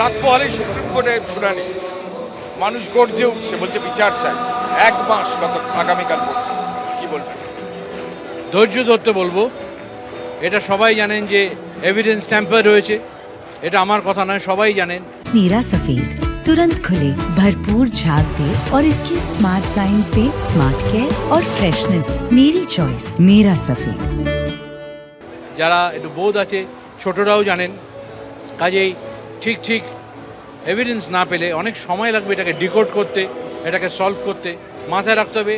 রাত পোহালেই সুপ্রিম কোর্টে শুনানি মানুষ গর্জে উঠছে বলছে বিচার চাই এক মাস গত আগামীকাল পড়ছে কি বলবেন ধৈর্য ধরতে বলবো এটা সবাই জানেন যে এভিডেন্স ট্যাম্পার রয়েছে এটা আমার কথা নয় সবাই জানেন मीरा सफेद तुरंत खुले भरपूर झाग दे और इसकी स्मार्ट साइंस दे स्मार्ट केयर और फ्रेशनेस मेरी चॉइस मेरा सफेद যারা একটু বোধ আছে ছোটরাও জানেন কাজেই ঠিক ঠিক। এভিডেন্স না পেলে অনেক সময় লাগবে এটাকে ডিকোড করতে, এটাকে সলভ করতে। মাথায় রাখতে হবে,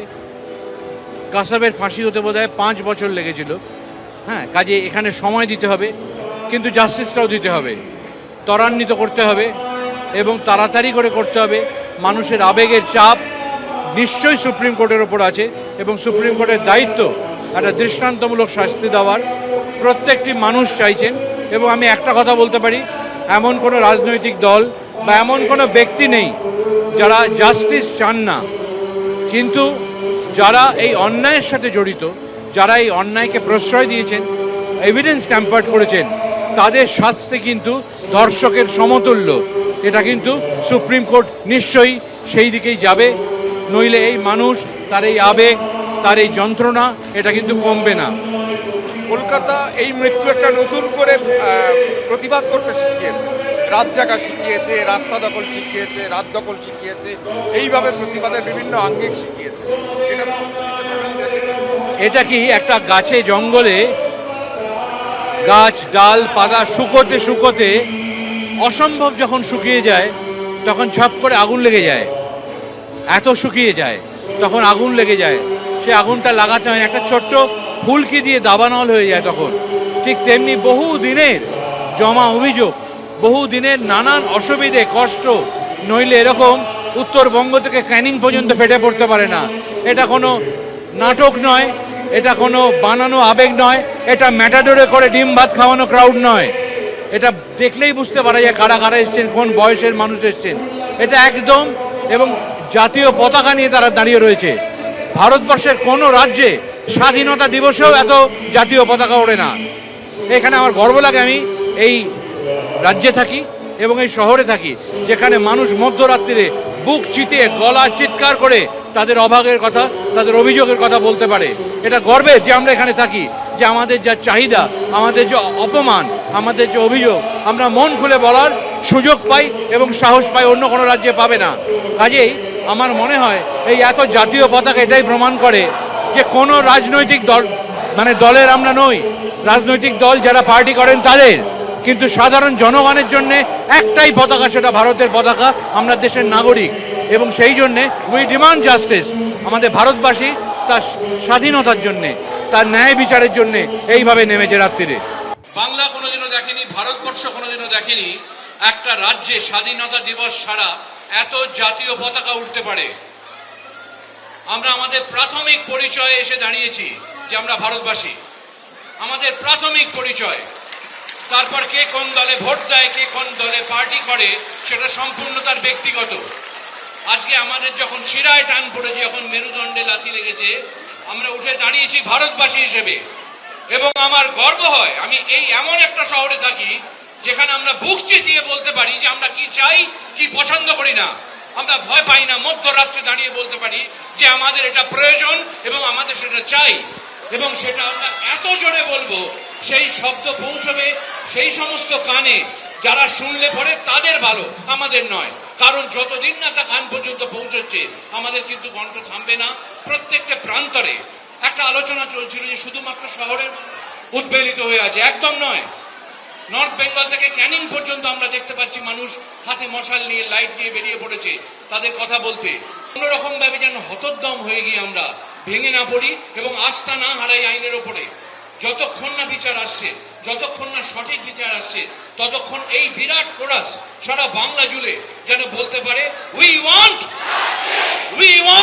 কাসাবের ফাঁসি হতে বোধ হয় পাঁচ বছর লেগেছিল। হ্যাঁ কাজে এখানে সময় দিতে হবে, কিন্তু জাস্টিসটাও দিতে হবে। ত্বরান্বিত করতে হবে এবং তাড়াতাড়ি করে করতে হবে। মানুষের আবেগের চাপ নিশ্চয়ই সুপ্রিম কোর্টের ওপর আছে এবং সুপ্রিম কোর্টের দায়িত্ব একটা দৃষ্টান্তমূলক শাস্তি দেওয়ার। প্রত্যেকটি মানুষ চাইছেন এবং আমি একটা কথা বলতে পারি এমন কোনো রাজনৈতিক দল বা এমন কোনো ব্যক্তি নেই যারা জাস্টিস চান না। কিন্তু যারা এই অন্যায়ের সাথে জড়িত, যারা এই অন্যায়কে প্রশ্রয় দিয়েছেন এভিডেন্স ট্যাম্পার্ড করেছেন, তাদের শাস্তি কিন্তু দর্শকের সমতুল্য। এটা কিন্তু সুপ্রিম কোর্ট নিশ্চয়ই সেই দিকেই যাবে। নইলে এই মানুষ, তার এই আবেগ, তার এই যন্ত্রণা, এটা কিন্তু কমবে না। কলকাতা এই মৃত্যু একটা নতুন করে প্রতিবাদ করতে শিখিয়েছে। রাত জাগা শিখিয়েছে, রাস্তা দখল শিখিয়েছে, রাত দখল শিখিয়েছে, এইভাবে প্রতিবাদের বিভিন্ন আঙ্গিক শিখিয়েছে। এটা এটা কি একটা গাছে জঙ্গলে গাছ, ডাল, পাতা শুকোতে শুকোতে অসম্ভব যখন শুকিয়ে যায়, তখন ঝপ করে আগুন লেগে যায়। এত শুকিয়ে যায়, তখন আগুন লেগে যায়। সে আগুনটা লাগাতে হয়। একটা ছোট্ট ফুলকি দিয়ে দাবানল হয়ে যায় তখন। ঠিক তেমনি বহু দিনের জমা অভিযোগ, বহু দিনের নানান অসুবিধে, কষ্ট, নইলে এরকম উত্তরবঙ্গ থেকে ক্যানিং পর্যন্ত ফেটে পড়তে পারে না। এটা কোনো নাটক নয়, এটা কোনো বানানো আবেগ নয়, এটা ম্যাটাডোরে করে ডিম ভাত খাওয়ানো ক্রাউড নয়। এটা দেখলেই বুঝতে পারা যায় কারা কারা এসছেন, কোন বয়সের মানুষ এসছেন। এটা একদম এবং জাতীয় পতাকা নিয়ে তারা দাঁড়িয়ে রয়েছে। ভারতবর্ষের কোনো রাজ্যে স্বাধীনতা দিবসেও এত জাতীয় পতাকা ওড়ে না। এখানে আমার গর্ব লাগে আমি এই রাজ্যে থাকি এবং এই শহরে থাকি, যেখানে মানুষ মধ্যরাত্রিরে বুক চিতিয়ে, গলা চিৎকার করে তাদের অভাগের কথা, তাদের অভিযোগের কথা বলতে পারে। এটা গর্বের যে আমরা এখানে থাকি, যে আমাদের যা চাহিদা, আমাদের যে অপমান, আমাদের যে অভিযোগ, আমরা মন খুলে বলার সুযোগ পাই এবং সাহস পাই, অন্য কোনো রাজ্যে পাবে না। কাজেই আমার মনে হয় এই এত জাতীয় পতাকা এটাই প্রমাণ করে যে কোনো রাজনৈতিক দল মানে দলের আমরা নই, রাজনৈতিক দল যারা পার্টি করেন তাদের। কিন্তু সাধারণ জনগণের জন্য একটাই পতাকা, সেটা ভারতের পতাকা, আমরা দেশের নাগরিক। এবং সেই জন্যে উই ডিমান্ড জাস্টিস আমাদের ভারতবাসী তার স্বাধীনতার জন্যে, তার ন্যায় বিচারের জন্যে এইভাবে নেমেছে রাত্রিরে। বাংলা কোনোদিনও দেখেনি, ভারতবর্ষ কোনোদিনও দেখেনি একটা রাজ্যে স্বাধীনতা দিবস ছাড়া এত জাতীয় পতাকা উঠতে পারে। আমরা আমাদের প্রাথমিক পরিচয়ে এসে দাঁড়িয়েছি যে আমরা ভারতবাসী। আমাদের প্রাথমিক পরিচয়। তারপর কে কোন দলে ভোট দেয়, কে কোন দলে পার্টি করে, সেটা সম্পূর্ণ তার ব্যক্তিগত। আজকে আমাদের যখন শিরায় টান পড়েছে যখন মেরুদণ্ডে লাথি লেগেছে, আমরা উঠে দাঁড়িয়েছি ভারতবাসী হিসেবে। এবং আমার গর্ব হয়, আমি এই এমন একটা শহরে থাকি, যেখানে আমরা বুক চিতিয়ে বলতে পারি যে আমরা কি চাই, কি পছন্দ করি না। আমরা ভয় পাই না, মধ্যরাত্রে দাঁড়িয়ে বলতে পারি যে আমাদের এটা প্রয়োজন এবং আমাদের সেটা চাই। এবং সেটা আমরা এত জোরে বলব, সেই শব্দ পৌঁছবে সেই সমস্ত কানে। যারা শুনলে পরে তাদের ভালো, আমাদের নয়। কারণ যতদিন না তা কান পর্যন্ত পৌঁছচ্ছে, আমাদের কিন্তু কণ্ঠ থামবে না। প্রত্যেকটা প্রান্তরে একটা আলোচনা চলছিল যে শুধুমাত্র শহরের উদ্বেলিত হয়ে আছে। একদম নয়। নর্থ বেঙ্গল থেকে ক্যানিং পর্যন্ত আমরা দেখতে পাচ্ছি মানুষ হাতে মশাল নিয়ে লাইট নিয়ে বেরিয়ে পড়েছে তাদের কথা বলতে। কোন রকম ভাবে যেন হতোদ্দম হয়ে গিয়ে আমরা ভেঙে না পড়ি এবং আস্থা না হারাই আইনের ওপরে। যতক্ষণ না বিচার আসছে, যতক্ষণ না সঠিক বিচার আসছে, ততক্ষণ এই বিরাট কোরাস সারা বাংলা জুড়ে যেন বলতে পারে উই ওয়ান্ট উই ওয়ান্ট